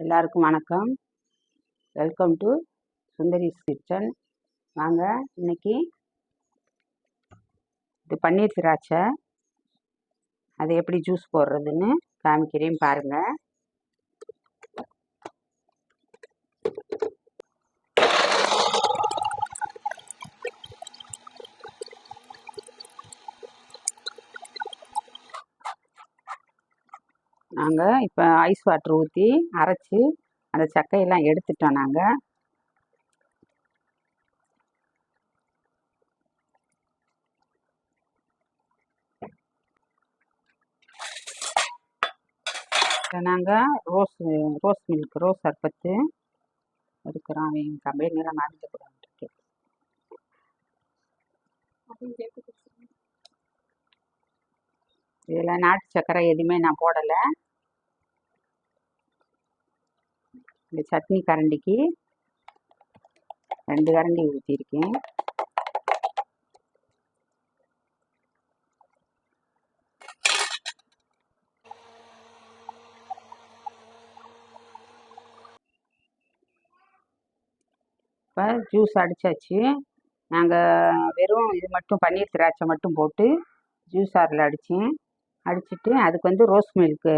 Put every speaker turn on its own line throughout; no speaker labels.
எல்லாருக்கும் வணக்கம். Welcome to Sundari's kitchen வாங்க இன்னைக்கு இது பன்னீர் திராட்சை. அது எப்படி ஜூஸ் போடுறதுன்னு காமிக்கிறேன் பாருங்கள் நாங்கள் இப்போ ஐஸ் வாட்டர் ஊற்றி அரைச்சி அந்த சக்கையெல்லாம் எடுத்துட்டோம் நாங்கள் நாங்கள் ரோஸ் ரோஸ் மில்க் ரோஸ் சர்பத்து எடுக்கிறோம். எங்கள் அப்படியே நிறம் மறந்துக்கூடாது இதில் நாட்டு சர்க்கரை எதுவுமே நான் போடலை. இந்த சட்னி கரண்டிக்கு ரெண்டு கரண்டி ஊற்றிருக்கேன் இப்போ ஜூஸ் அடித்தாச்சு நாங்கள் வெறும் இது மட்டும் பன்னீர் திராட்சை மட்டும் போட்டு ஜூஸ் ஆரில் அடித்தேன் அடிச்சுட்டு அதுக்கு வந்து ரோஸ் மில்க்கு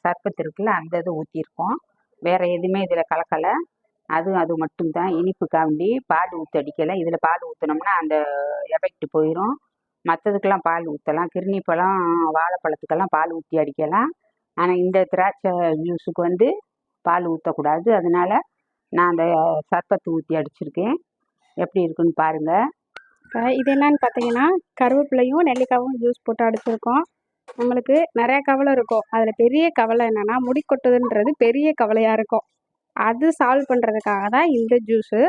சர்பத் இருக்குல்ல அந்த இது ஊற்றிருக்கோம் வேறு எதுவுமே இதில் கலக்கலை. அது அது மட்டும்தான். இனிப்புக்காண்டி பால் ஊற்றி அடிக்கலை. இதில் பால் ஊற்றினோம்னா அந்த எஃபெக்ட் போயிடும் மற்றதுக்கெல்லாம் பால் ஊற்றலாம் கிருணி பழம் வாழைப்பழத்துக்கெல்லாம் பால் ஊற்றி அடிக்கலாம். ஆனால் இந்த திராட்சை ஜூஸுக்கு வந்து பால் ஊற்றக்கூடாது அதனால நான் அந்த சர்பத்து ஊற்றி அடிச்சிருக்கேன். எப்படி இருக்குன்னு பாருங்கள்
இது என்னன்னு பார்த்தீங்கன்னா கருவேப்பிலையும் நெல்லிக்காவும் ஜூஸ் போட்டு அடிச்சிருக்கோம். நம்மளுக்கு நிறையா கவலை இருக்கும். அதில் பெரிய கவலை என்னென்னா முடி கொட்டுதுன்றது பெரிய கவலையாக இருக்கும். அது சால்வ் பண்ணுறதுக்காக தான் இந்த ஜூஸு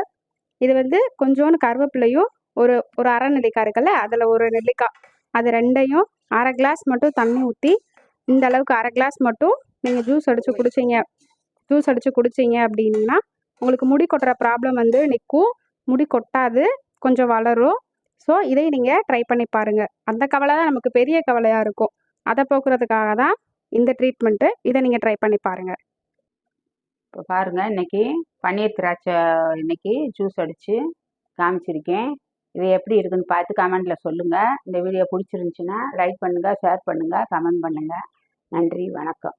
இது வந்து கொஞ்சோண்டு கருவேப்பிலையும் ஒரு ஒரு அரை நெல்லிக்காய் இருக்குல்ல அதில் ஒரு நெல்லிக்காய். அது ரெண்டையும் அரை கிளாஸ் மட்டும் தண்ணி ஊற்றி இந்த அளவுக்கு அரை கிளாஸ் மட்டும் நீங்கள் ஜூஸ் அடித்து குடிச்சிங்க. ஜூஸ் அடித்து குடிச்சிங்க அப்படின்னா உங்களுக்கு முடி கொட்டுற ப்ராப்ளம் வந்து நிற்கும் முடி கொட்டாது கொஞ்சம் வளரும். ஸோ இதை நீங்கள் ட்ரை பண்ணி பாருங்கள் அந்த கவலை தான் நமக்கு பெரிய கவலையாக இருக்கும். அதை போக்குறதுக்காக தான் இந்த ட்ரீட்மெண்ட்டு இதை நீங்கள் ட்ரை பண்ணி பாருங்கள்
இப்போ பாருங்கள் இன்னைக்கு பன்னீர் திராட்சை இன்றைக்கி ஜூஸ் அடித்து காமிச்சிருக்கேன். இது எப்படி இருக்குன்னு பார்த்து கமெண்ட்டில் சொல்லுங்கள் இந்த வீடியோ பிடிச்சிருந்துச்சின்னா லைக் பண்ணுங்கள் ஷேர் பண்ணுங்கள் கமெண்ட் பண்ணுங்கள் நன்றி வணக்கம்.